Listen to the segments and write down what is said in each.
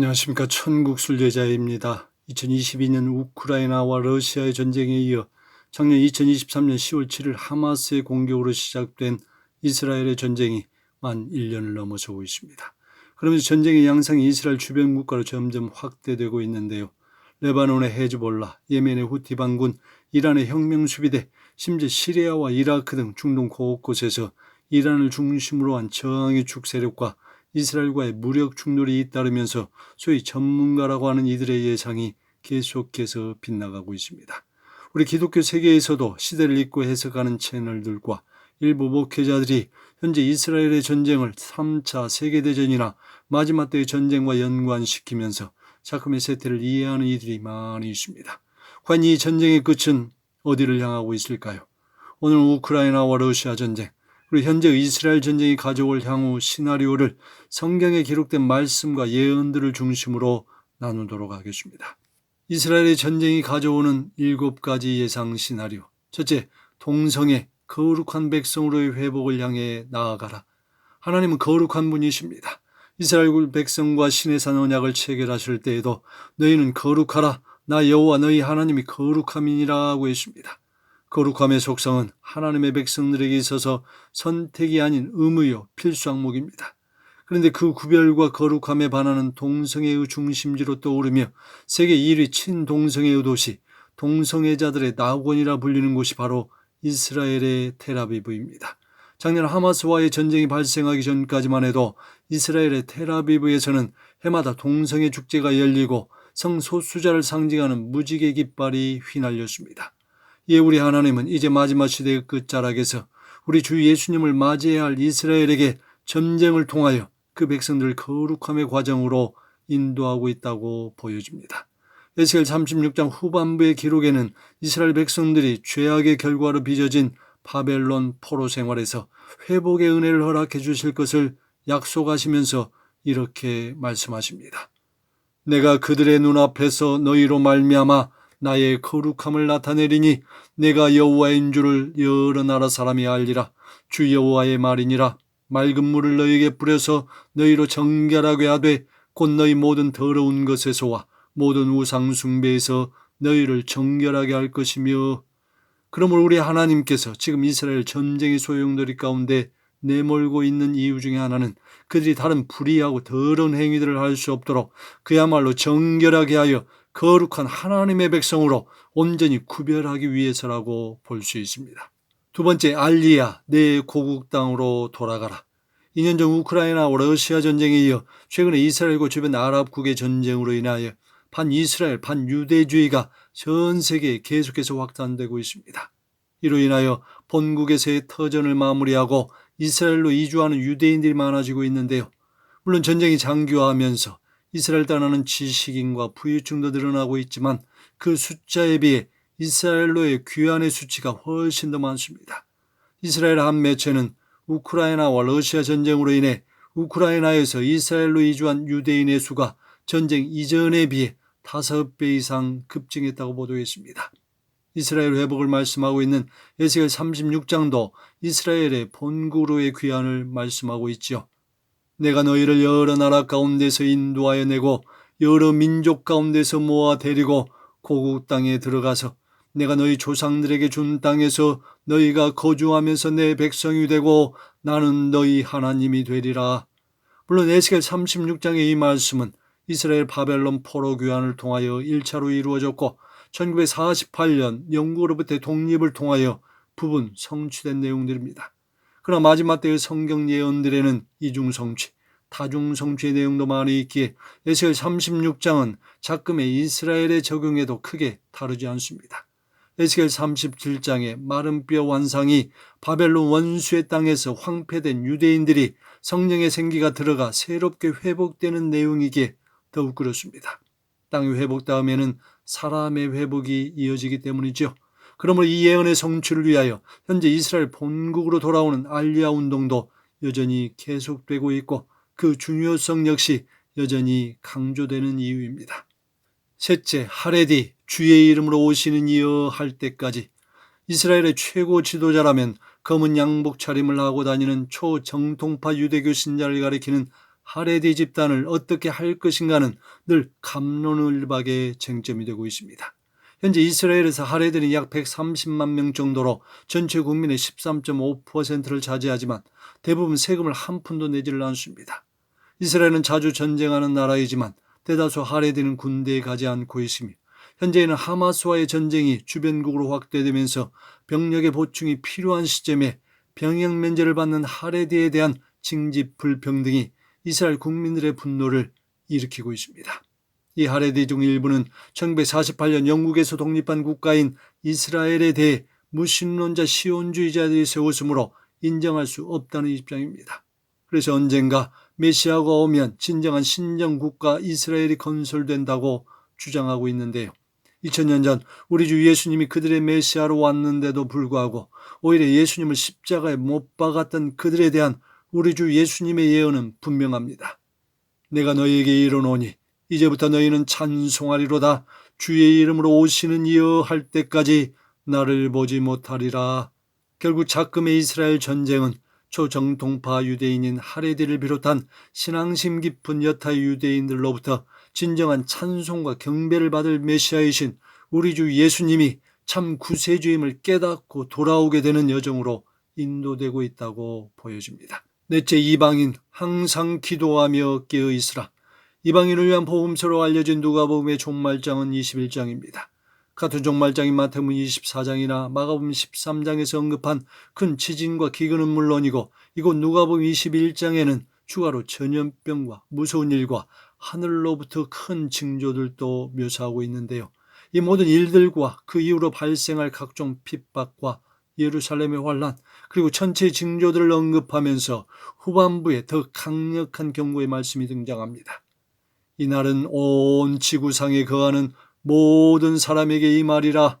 안녕하십니까. 천국 순례자입니다. 2022년 우크라이나와 러시아의 전쟁에 이어 작년 2023년 10월 7일 하마스의 공격으로 시작된 이스라엘의 전쟁이 만 1년을 넘어서고 있습니다. 그러면서 전쟁의 양상이 이스라엘 주변 국가로 점점 확대되고 있는데요. 레바논의 헤즈볼라, 예멘의 후티 반군, 이란의 혁명 수비대, 심지어 시리아와 이라크 등 중동 곳곳에서 이란을 중심으로 한 저항의 축 세력과 이스라엘과의 무력 충돌이 잇따르면서 소위 전문가라고 하는 이들의 예상이 계속해서 빗나가고 있습니다. 우리 기독교 세계에서도 시대를 잊고 해석하는 채널들과 일부 목회자들이 현재 이스라엘의 전쟁을 3차 세계대전이나 마지막 때의 전쟁과 연관시키면서 자금의 세태를 이해하는 이들이 많이 있습니다. 과연 이 전쟁의 끝은 어디를 향하고 있을까요? 오늘 우크라이나와 러시아 전쟁, 그리고 현재 이스라엘 전쟁이 가져올 향후 시나리오를 성경에 기록된 말씀과 예언들을 중심으로 나누도록 하겠습니다. 이스라엘의 전쟁이 가져오는 일곱 가지 예상 시나리오. 첫째, 동성애, 거룩한 백성으로의 회복을 향해 나아가라. 하나님은 거룩한 분이십니다. 이스라엘 백성과 신의 산 언약을 체결하실 때에도 너희는 거룩하라. 나 여호와 너희 하나님이 거룩함이니라고 했습니다. 거룩함의 속성은 하나님의 백성들에게 있어서 선택이 아닌 의무요 필수 항목입니다. 그런데 그 구별과 거룩함에 반하는 동성애의 중심지로 떠오르며 세계 1위 친동성애의 도시, 동성애자들의 낙원이라 불리는 곳이 바로 이스라엘의 테라비브입니다. 작년 하마스와의 전쟁이 발생하기 전까지만 해도 이스라엘의 테라비브에서는 해마다 동성애 축제가 열리고 성소수자를 상징하는 무지개 깃발이 휘날렸습니다. 예, 우리 하나님은 이제 마지막 시대의 끝자락에서 우리 주 예수님을 맞이해야 할 이스라엘에게 전쟁을 통하여 그 백성들을 거룩함의 과정으로 인도하고 있다고 보여집니다. 에스겔 36장 후반부의 기록에는 이스라엘 백성들이 죄악의 결과로 빚어진 바벨론 포로 생활에서 회복의 은혜를 허락해 주실 것을 약속하시면서 이렇게 말씀하십니다. 내가 그들의 눈앞에서 너희로 말미암아 나의 거룩함을 나타내리니 내가 여호와인 줄을 여러 나라 사람이 알리라. 주 여호와의 말이니라. 맑은 물을 너희에게 뿌려서 너희로 정결하게 하되 곧 너희 모든 더러운 것에서와 모든 우상 숭배에서 너희를 정결하게 할 것이며. 그러므로 우리 하나님께서 지금 이스라엘 전쟁의 소용돌이 가운데 내몰고 있는 이유 중에 하나는 그들이 다른 불의하고 더러운 행위들을 할 수 없도록 그야말로 정결하게 하여 거룩한 하나님의 백성으로 온전히 구별하기 위해서라고 볼 수 있습니다. 두 번째, 알리야, 내 고국 땅으로 돌아가라. 2년 전 우크라이나와 러시아 전쟁에 이어 최근에 이스라엘과 주변 아랍국의 전쟁으로 인하여 반이스라엘, 반유대주의가 전 세계에 계속해서 확산되고 있습니다. 이로 인하여 본국에서의 터전을 마무리하고 이스라엘로 이주하는 유대인들이 많아지고 있는데요. 물론 전쟁이 장기화하면서 이스라엘 떠나는 지식인과 부유층도 늘어나고 있지만 그 숫자에 비해 이스라엘로의 귀환의 수치가 훨씬 더 많습니다. 이스라엘 한 매체는 우크라이나와 러시아 전쟁으로 인해 우크라이나에서 이스라엘로 이주한 유대인의 수가 전쟁 이전에 비해 다섯 배 이상 급증했다고 보도했습니다. 이스라엘 회복을 말씀하고 있는 에스겔 36장도 이스라엘의 본구로의 귀환을 말씀하고 있지요. 내가 너희를 여러 나라 가운데서 인도하여 내고 여러 민족 가운데서 모아 데리고 고국 땅에 들어가서 내가 너희 조상들에게 준 땅에서 너희가 거주하면서 내 백성이 되고 나는 너희 하나님이 되리라. 물론 에스겔 36장의 이 말씀은 이스라엘 바벨론 포로 귀환을 통하여 1차로 이루어졌고 1948년 영국으로부터 독립을 통하여 부분 성취된 내용들입니다. 그러나 마지막 때의 성경 예언들에는 이중성취, 다중성취의 내용도 많이 있기에 에스겔 36장은 작금의 이스라엘의 적용에도 크게 다르지 않습니다. 에스겔 37장의 마른 뼈 완상이 바벨론 원수의 땅에서 황폐된 유대인들이 성령의 생기가 들어가 새롭게 회복되는 내용이기에 더욱 그렇습니다. 땅이 회복 다음에는 사람의 회복이 이어지기 때문이죠. 그러므로 이 예언의 성취를 위하여 현재 이스라엘 본국으로 돌아오는 알리아 운동도 여전히 계속되고 있고 그 중요성 역시 여전히 강조되는 이유입니다. 셋째, 하레디, 주의 이름으로 오시는 이여 할 때까지 이스라엘의 최고 지도자라면 검은 양복 차림을 하고 다니는 초정통파 유대교 신자를 가리키는 하레디 집단을 어떻게 할 것인가는 늘 감론을박의 쟁점이 되고 있습니다. 현재 이스라엘에서 하레들이 약 130만 명 정도로 전체 국민의 13.5%를 차지하지만 대부분 세금을 한 푼도 내지를 않습니다. 이스라엘은 자주 전쟁하는 나라이지만 대다수 하레디는 군대에 가지 않고 있으며 현재는 하마스와의 전쟁이 주변국으로 확대되면서 병력의 보충이 필요한 시점에 병역 면제를 받는 하레디에 대한 징집 불평등이 이스라엘 국민들의 분노를 일으키고 있습니다. 이 하레디 중 일부는 1948년 영국에서 독립한 국가인 이스라엘에 대해 무신론자 시온주의자들이 세웠으므로 인정할 수 없다는 입장입니다. 그래서 언젠가 메시아가 오면 진정한 신정 국가 이스라엘이 건설된다고 주장하고 있는데요. 2000년 전 우리 주 예수님이 그들의 메시아로 왔는데도 불구하고 오히려 예수님을 십자가에 못 박았던 그들에 대한 우리 주 예수님의 예언은 분명합니다. 내가 너희에게 이르노니 이제부터 너희는 찬송하리로다 주의 이름으로 오시는 이여 할 때까지 나를 보지 못하리라. 결국 작금의 이스라엘 전쟁은 초정통파 유대인인 하레디를 비롯한 신앙심 깊은 여타 유대인들로부터 진정한 찬송과 경배를 받을 메시아이신 우리 주 예수님이 참 구세주임을 깨닫고 돌아오게 되는 여정으로 인도되고 있다고 보여집니다. 넷째 이방인 항상 기도하며 깨어 있으라. 이방인을 위한 복음서로 알려진 누가복음의 종말장은 21장입니다. 같은 종말장인 마태복음 24장이나 마가복음 13장에서 언급한 큰 지진과 기근은 물론이고 이곳 누가복음 21장에는 추가로 전염병과 무서운 일과 하늘로부터 큰 징조들도 묘사하고 있는데요. 이 모든 일들과 그 이후로 발생할 각종 핍박과 예루살렘의 환란 그리고 전체 징조들을 언급하면서 후반부에 더 강력한 경고의 말씀이 등장합니다. 이날은 온 지구상에 거하는 모든 사람에게 이 말이라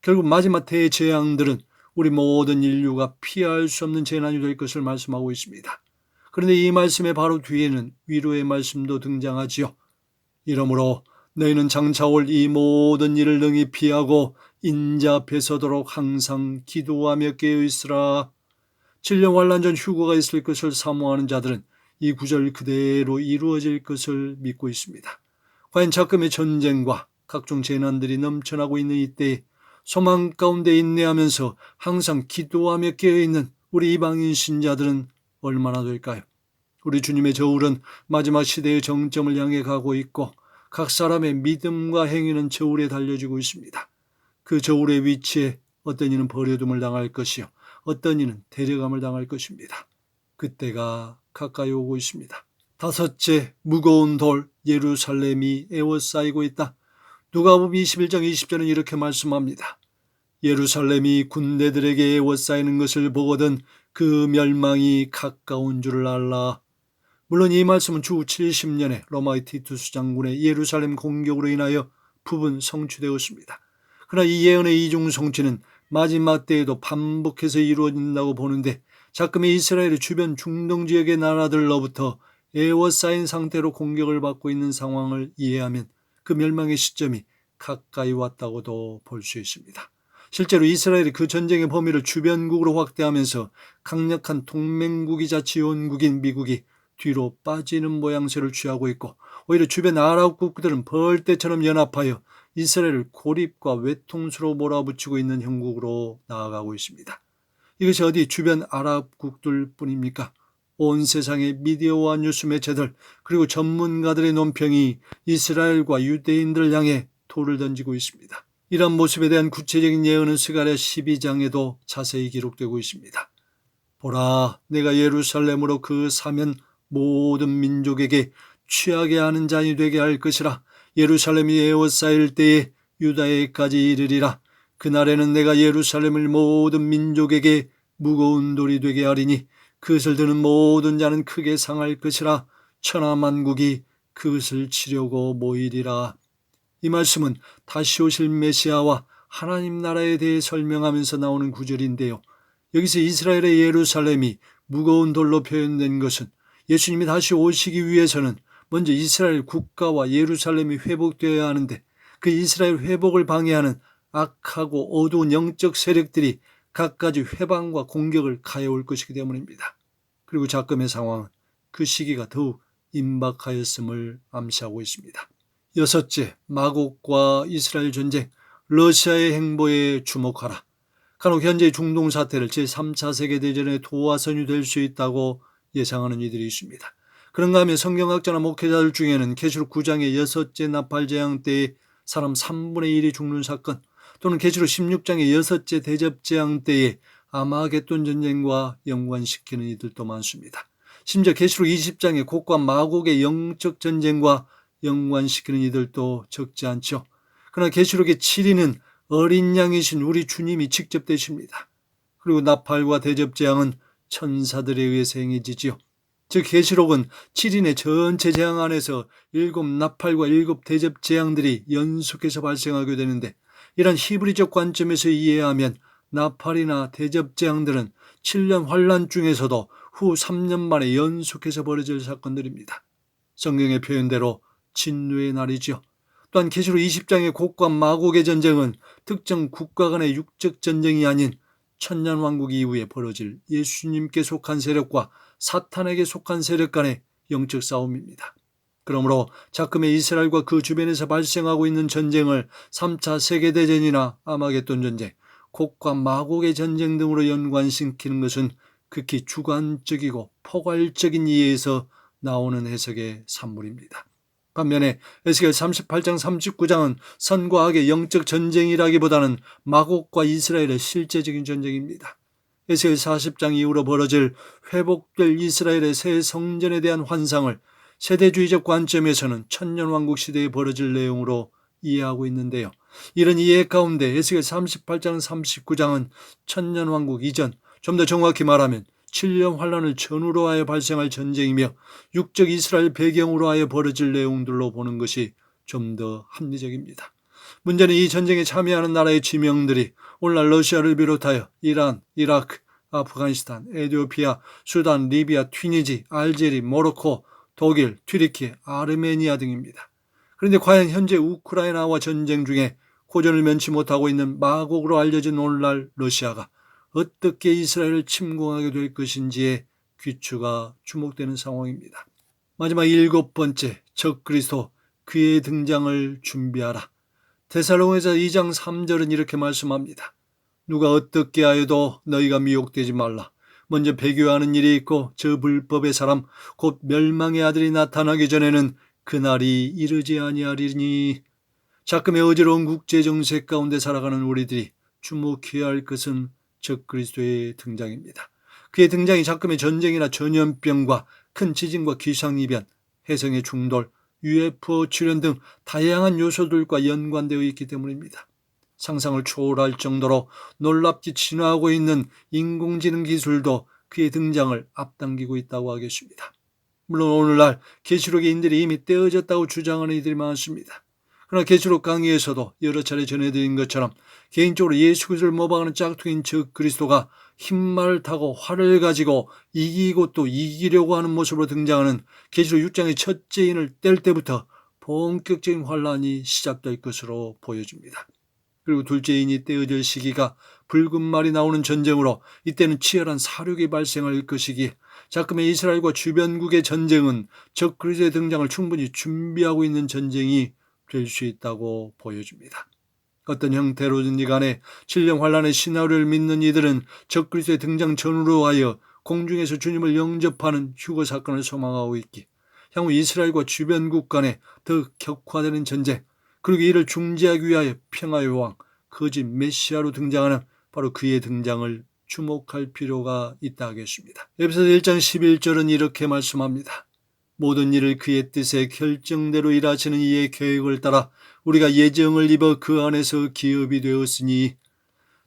결국 마지막 대재앙들은 우리 모든 인류가 피할 수 없는 재난이 될 것을 말씀하고 있습니다. 그런데 이 말씀의 바로 뒤에는 위로의 말씀도 등장하지요. 이러므로 너희는 장차 올 이 모든 일을 능히 피하고 인자 앞에 서도록 항상 기도하며 깨어 있으라. 7년 환란 전 휴거가 있을 것을 사모하는 자들은 이 구절 그대로 이루어질 것을 믿고 있습니다. 과연 작금의 전쟁과 각종 재난들이 넘쳐나고 있는 이때에 소망 가운데 인내하면서 항상 기도하며 깨어있는 우리 이방인 신자들은 얼마나 될까요? 우리 주님의 저울은 마지막 시대의 정점을 향해 가고 있고 각 사람의 믿음과 행위는 저울에 달려지고 있습니다. 그 저울의 위치에 어떤 이는 버려둠을 당할 것이요. 어떤 이는 데려감을 당할 것입니다. 그때가 가까이 오고 있습니다. 다섯째, 무거운 돌, 예루살렘이 에워싸이고 있다. 누가복음 21장 20절은 이렇게 말씀합니다. 예루살렘이 군대들에게 에워싸이는 것을 보거든 그 멸망이 가까운 줄을 알라. 물론 이 말씀은 주 70년에 로마의 티투스 장군의 예루살렘 공격으로 인하여 부분 성취되었습니다. 그러나 이 예언의 이중 성취는 마지막 때에도 반복해서 이루어진다고 보는데 자금의 이스라엘의 주변 중동 지역의 나라들로부터 에워싸인 상태로 공격을 받고 있는 상황을 이해하면 그 멸망의 시점이 가까이 왔다고도 볼 수 있습니다. 실제로 이스라엘이 그 전쟁의 범위를 주변국으로 확대하면서 강력한 동맹국이자 지원국인 미국이 뒤로 빠지는 모양새를 취하고 있고 오히려 주변 아랍 국들은 벌떼처럼 연합하여 이스라엘을 고립과 외통수로 몰아붙이고 있는 형국으로 나아가고 있습니다. 이것이 어디 주변 아랍국들 뿐입니까? 온 세상의 미디어와 뉴스 매체들 그리고 전문가들의 논평이 이스라엘과 유대인들을 향해 돌을 던지고 있습니다. 이런 모습에 대한 구체적인 예언은 스가랴 12장에도 자세히 기록되고 있습니다. 보라, 내가 예루살렘으로 그 사면 모든 민족에게 취하게 하는 잔이 되게 할 것이라. 예루살렘이 에워싸일 때에 유다에까지 이르리라. 그날에는 내가 예루살렘을 모든 민족에게 무거운 돌이 되게 하리니 그것을 드는 모든 자는 크게 상할 것이라. 천하 만국이 그것을 치려고 모이리라. 이 말씀은 다시 오실 메시아와 하나님 나라에 대해 설명하면서 나오는 구절인데요. 여기서 이스라엘의 예루살렘이 무거운 돌로 표현된 것은 예수님이 다시 오시기 위해서는 먼저 이스라엘 국가와 예루살렘이 회복되어야 하는데 그 이스라엘 회복을 방해하는 악하고 어두운 영적 세력들이 갖가지 회방과 공격을 가해올 것이기 때문입니다. 그리고 작금의 상황은 그 시기가 더욱 임박하였음을 암시하고 있습니다. 여섯째, 마곡과 이스라엘 전쟁, 러시아의 행보에 주목하라. 간혹 현재 중동 사태를 제3차 세계대전의 도화선이 될 수 있다고 예상하는 이들이 있습니다. 그런가 하면 성경학자나 목회자들 중에는 계시록 9장의 여섯째 나팔 재앙 때에 사람 3분의 1이 죽는 사건 또는 계시록 16장의 여섯째 대접 재앙 때에 아마겟돈 전쟁과 연관시키는 이들도 많습니다. 심지어 계시록 20장의 곡과 마곡의 영적 전쟁과 연관시키는 이들도 적지 않죠. 그러나 계시록의 7위는 어린 양이신 우리 주님이 직접 되십니다. 그리고 나팔과 대접 재앙은 천사들에 의해서 행해지지요. 즉 계시록은 7인의 전체 재앙 안에서 일곱 나팔과 일곱 대접 재앙들이 연속해서 발생하게 되는데 이런 히브리적 관점에서 이해하면 나팔이나 대접 재앙들은 7년 환란 중에서도 후 3년 만에 연속해서 벌어질 사건들입니다. 성경의 표현대로 진노의 날이죠. 또한 계시록 20장의 곡과 마곡의 전쟁은 특정 국가 간의 육적 전쟁이 아닌 천년 왕국 이후에 벌어질 예수님께 속한 세력과 사탄에게 속한 세력 간의 영적 싸움입니다. 그러므로 자금의 이스라엘과 그 주변에서 발생하고 있는 전쟁을 3차 세계대전이나 아마겟돈 전쟁, 곡과 마곡의 전쟁 등으로 연관시키는 것은 극히 주관적이고 포괄적인 이해에서 나오는 해석의 산물입니다. 반면에 에스겔 38장 39장은 선과 악의 영적 전쟁이라기보다는 마곡과 이스라엘의 실제적인 전쟁입니다. 에스겔 40장 이후로 벌어질 회복될 이스라엘의 새 성전에 대한 환상을 세대주의적 관점에서는 천년왕국 시대에 벌어질 내용으로 이해하고 있는데요. 이런 이해 가운데 에스겔 38장 39장은 천년왕국 이전, 좀 더 정확히 말하면 7년 환란을 전후로 하여 발생할 전쟁이며 육적 이스라엘 배경으로 하여 벌어질 내용들로 보는 것이 좀 더 합리적입니다. 문제는 이 전쟁에 참여하는 나라의 지명들이 오늘날 러시아를 비롯하여 이란, 이라크, 아프가니스탄, 에디오피아, 수단, 리비아, 튀니지, 알제리, 모로코, 독일, 튀르키, 아르메니아 등입니다. 그런데 과연 현재 우크라이나와 전쟁 중에 고전을 면치 못하고 있는 마곡으로 알려진 오늘날 러시아가 어떻게 이스라엘을 침공하게 될 것인지에 귀추가 주목되는 상황입니다. 마지막 일곱 번째, 적 그리스도 그의 등장을 준비하라. 데살로에서 2장 3절은 이렇게 말씀합니다. 누가 어떻게 하여도 너희가 미혹되지 말라. 먼저 배교하는 일이 있고 저 불법의 사람 곧 멸망의 아들이 나타나기 전에는 그날이 이르지 아니하리니 자금의 어지러운 국제 정세 가운데 살아가는 우리들이 주목해야 할 것은 적 그리스도의 등장입니다. 그의 등장이 자금의 전쟁이나 전염병과 큰 지진과 기상이변, 해성의 충돌, UFO 출현 등 다양한 요소들과 연관되어 있기 때문입니다. 상상을 초월할 정도로 놀랍게 진화하고 있는 인공지능 기술도 그의 등장을 앞당기고 있다고 하겠습니다. 물론 오늘날 계시록의 인들이 이미 떼어졌다고 주장하는 이들이 많습니다. 그러나 계시록 강의에서도 여러 차례 전해드린 것처럼 개인적으로 예수 그리스도를 모방하는 짝퉁인 즉 그리스도가 흰말을 타고 활을 가지고 이기고 또 이기려고 하는 모습으로 등장하는 계시록 6장의 첫째 인을 뗄 때부터 본격적인 환란이 시작될 것으로 보여집니다. 그리고 둘째인이 떼어질 시기가 붉은 말이 나오는 전쟁으로 이때는 치열한 사륙이 발생할 것이기에 자금의 이스라엘과 주변국의 전쟁은 적 그리스도의 등장을 충분히 준비하고 있는 전쟁이 될 수 있다고 보여줍니다. 어떤 형태로든지 간에 7년 환란의 시나리오를 믿는 이들은 적그리스도의 등장 전후로 하여 공중에서 주님을 영접하는 휴거 사건을 소망하고 있기 향후 이스라엘과 주변국 간에 더 격화되는 전쟁 그리고 이를 중지하기 위하여 평화의 왕 거짓 메시아로 등장하는 바로 그의 등장을 주목할 필요가 있다 하겠습니다. 에베소서 1장 11절은 이렇게 말씀합니다. 모든 일을 그의 뜻에 결정대로 일하시는 이의 계획을 따라 우리가 예정을 입어 그 안에서 기업이 되었으니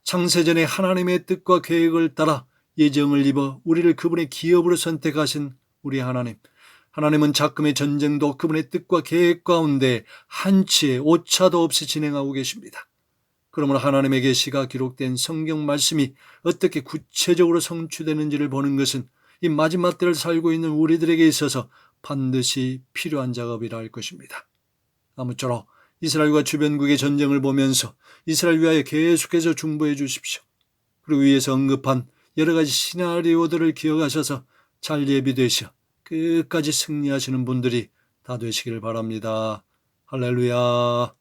창세전에 하나님의 뜻과 계획을 따라 예정을 입어 우리를 그분의 기업으로 선택하신 우리 하나님. 하나님은 작금의 전쟁도 그분의 뜻과 계획 가운데 한치의 오차도 없이 진행하고 계십니다. 그러므로 하나님의 계시가 기록된 성경 말씀이 어떻게 구체적으로 성취되는지를 보는 것은 이 마지막 때를 살고 있는 우리들에게 있어서 반드시 필요한 작업이라 할 것입니다. 아무쪼록 이스라엘과 주변국의 전쟁을 보면서 이스라엘 위하여 계속해서 중보해 주십시오. 그리고 위에서 언급한 여러 가지 시나리오들을 기억하셔서 잘 예비되셔 끝까지 승리하시는 분들이 다 되시길 바랍니다. 할렐루야.